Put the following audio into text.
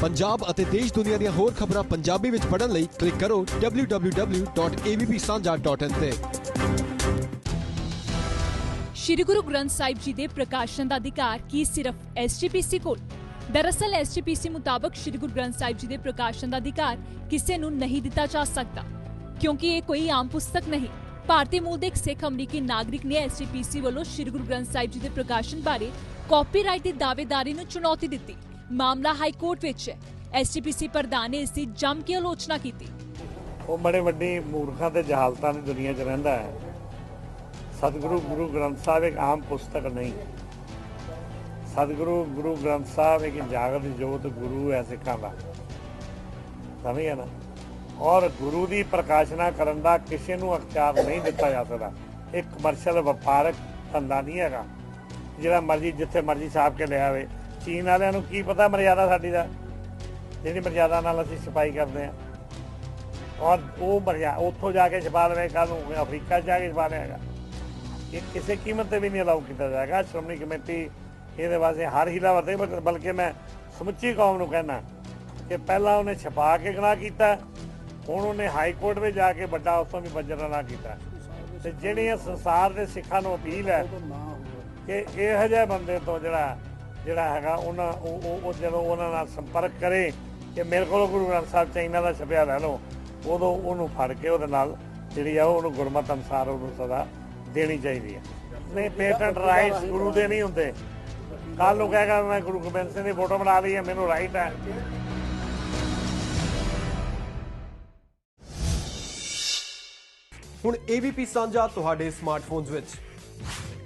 ਪੰਜਾਬ ਅਤੇ ਦੇਸ਼ ਦੁਨੀਆ ਦੀਆਂ ਹੋਰ ਖਬਰਾਂ ਪੰਜਾਬੀ ਵਿੱਚ ਪੜ੍ਹਨ ਲਈ ਕਲਿੱਕ ਕਰੋ www.avpsanja.in ਤੇ। ਸ਼੍ਰੀ ਗੁਰੂ ਗ੍ਰੰਥ ਸਾਹਿਬ ਜੀ ਦੇ ਪ੍ਰਕਾਸ਼ਨ ਦਾ ਅਧਿਕਾਰ ਕੀ ਸਿਰਫ ਐਸਜੀਪੀਸੀ ਕੋਲ? ਦਰਅਸਲ ਐਸਜੀਪੀਸੀ ਮੁਤਾਬਕ ਸ਼੍ਰੀ ਗੁਰੂ ਗ੍ਰੰਥ ਸਾਹਿਬ ਜੀ ਦੇ ਪ੍ਰਕਾਸ਼ਨ ਦਾ ਅਧਿਕਾਰ ਕਿਸੇ ਨੂੰ ਨਹੀਂ ਦਿੱਤਾ ਜਾ ਸਕਦਾ, ਕਿਉਂਕਿ ਇਹ ਕੋਈ ਆਮ ਪੁਸਤਕ ਨਹੀਂ। ਭਾਰਤੀ ਮੂਲ ਦੇ ਇੱਕ ਸਿੱਖ ਅਮਰੀਕੀ ਨਾਗਰਿਕ ਨੇ ਐਸਜੀਪੀਸੀ ਵੱਲੋਂ ਸ਼੍ਰੀ ਗੁਰੂ ਗ੍ਰੰਥ ਸਾਹਿਬ ਜੀ ਦੇ ਪ੍ਰਕਾਸ਼ਨ ਬਾਰੇ ਕਾਪੀਰਾਈਟ ਦੀ ਦਾਅਵੇਦਾਰੀ ਨੂੰ ਚੁਣੌਤੀ ਦਿੱਤੀ। ਮਾਮਲਾ ਹਾਈ ਕੋਰਟ ਵਿੱਚ ਹੈ। ਐਸਜੀਪੀਸੀ ਪ੍ਰਧਾਨ ਨੇ ਇਸ ਦੀ ਜੰਮ ਕੇ ਆਲੋਚਨਾ ਕੀਤੀ। ਉਹ ਬੜੇ ਵੱਡੀ ਮੂਰਖਾਂ ਤੇ ਜਹਾਲਤਾਂ ਦੀ ਦੁਨੀਆ 'ਚ ਰਹਿੰਦਾ ਹੈ। ਸਤਿਗੁਰੂ ਗੁਰੂ ਗ੍ਰੰਥ ਸਾਹਿਬ ਇੱਕ ਆਮ ਪੁਸਤਕ ਨਹੀਂ। ਸਤਿਗੁਰੂ ਗੁਰੂ ਗ੍ਰੰਥ ਸਾਹਿਬ ਇੱਕ ਜਾਗਤ ਜੋਤ ਗੁਰੂ ਹੈ ਸਿੱਖਾਂ ਦਾ। ਸਮਝਿਆ ਨਾ? ਔਰ ਗੁਰੂ ਦੀ ਪ੍ਰਕਾਸ਼ਨਾ ਕਰਨ ਦਾ ਕਿਸੇ ਨੂੰ ਅਖਤਿਆਰ ਨਹੀਂ ਦਿੱਤਾ ਜਾ ਸਕਦਾ। ਇਹ ਕਮਰਸ਼ੀਅਲ ਵਪਾਰਕ ਧੰਦਾ ਨਹੀਂ ਹੈਗਾ। ਜਿਹੜਾ ਮਰਜ਼ੀ ਜਿੱਥੇ ਮਰਜ਼ੀ ਛਾਪ ਕੇ ਲਿਆ ਆਵੇ ਚੀਨ ਵਾਲਿਆਂ ਨੂੰ ਕੀ ਪਤਾ ਮਰਿਆਦਾ ਸਾਡੀ ਦਾ? ਜਿਹੜੀ ਮਰਿਆਦਾ ਨਾਲ ਅਸੀਂ ਸਫ਼ਾਈ ਕਰਦੇ ਹਾਂ। ਔਰ ਉਹ ਮਰਿਆ ਉੱਥੋਂ ਜਾ ਕੇ ਛਪਾ ਲਵੇ ਕੱਲ ਨੂੰ ਅਫਰੀਕਾ ਜਾ ਕੇ ਛਪਾ ਲਵੇਗਾ ਇਹ ਕਿਸੇ ਕੀਮਤ ਤੇ ਵੀ ਨਹੀਂ ਅਲਾਉ ਕੀਤਾ ਜਾਏਗਾ। ਸ਼੍ਰੋਮਣੀ ਕਮੇਟੀ ਇਹਦੇ ਵਾਸਤੇ ਹਰ ਹੀਲਾ ਵਰਤੇ ਬਲ- ਬਲਕਿ ਮੈਂ ਸਮੁੱਚੀ ਕੌਮ ਨੂੰ ਕਹਿਣਾ ਕਿ ਪਹਿਲਾਂ ਉਹਨੇ ਛਪਾ ਕੇ ਗੁਨਾਹ ਕੀਤਾ ਹੁਣ ਉਹਨੇ ਹਾਈ ਕੋਰਟ ਵਿੱਚ ਜਾ ਕੇ ਵੱਡਾ ਉਸ ਤੋਂ ਵੀ ਵੱਜਰਾ ਨਾ ਕੀਤਾ। ਤੇ ਜਿਹੜੀਆਂ ਸੰਸਾਰ ਦੇ ਸਿੱਖਾਂ ਨੂੰ ਅਪੀਲ ਹੈ ਕਿ ਇਹੋ ਜਿਹੇ ਬੰਦੇ ਤੋਂ ਜਿਹੜਾ ਜਿਹੜਾ ਹੈਗਾ, ਉਹਨਾਂ ਉਹ ਜਦੋਂ ਉਹਨਾਂ ਨਾਲ ਸੰਪਰਕ ਕਰੇ ਕਿ ਮੇਰੇ ਕੋਲ ਗੁਰੂ ਗ੍ਰੰਥ ਸਾਹਿਬ ਚਾਈਨਾ ਦਾ ਛਪਿਆ ਲੈ ਲਓ, ਉਦੋਂ ਉਹਨੂੰ ਫੜ ਕੇ ਉਹਦੇ ਨਾਲ ਜਿਹੜੀ ਆ ਉਹਨੂੰ ਗੁਰਮਤ ਅਨੁਸਾਰ ਉਹਨੂੰ ਸਜ਼ਾ ਦੇਣੀ ਚਾਹੀਦੀ ਹੈ ਨਹੀਂ ਪੇਟੈਂਟ ਰਾਈਟਸ ਗੁਰੂ ਦੇ ਨਹੀਂ ਹੁੰਦੇ। ਕੱਲ ਨੂੰ ਕਹੇਗਾ ਮੈਂ ਗੁਰੂ ਗੋਬਿੰਦ ਸਿੰਘ ਦੀ ਫੋਟੋ ਬਣਾ ਲਈ ਹੈ ਮੈਨੂੰ ਰਾਈਟ ਹੈ ਹੁਣ AVP ਸਾਂਝਾ ਤੁਹਾਡੇ ਸਮਾਰਟਫੋਨਸ ਵਿੱਚ।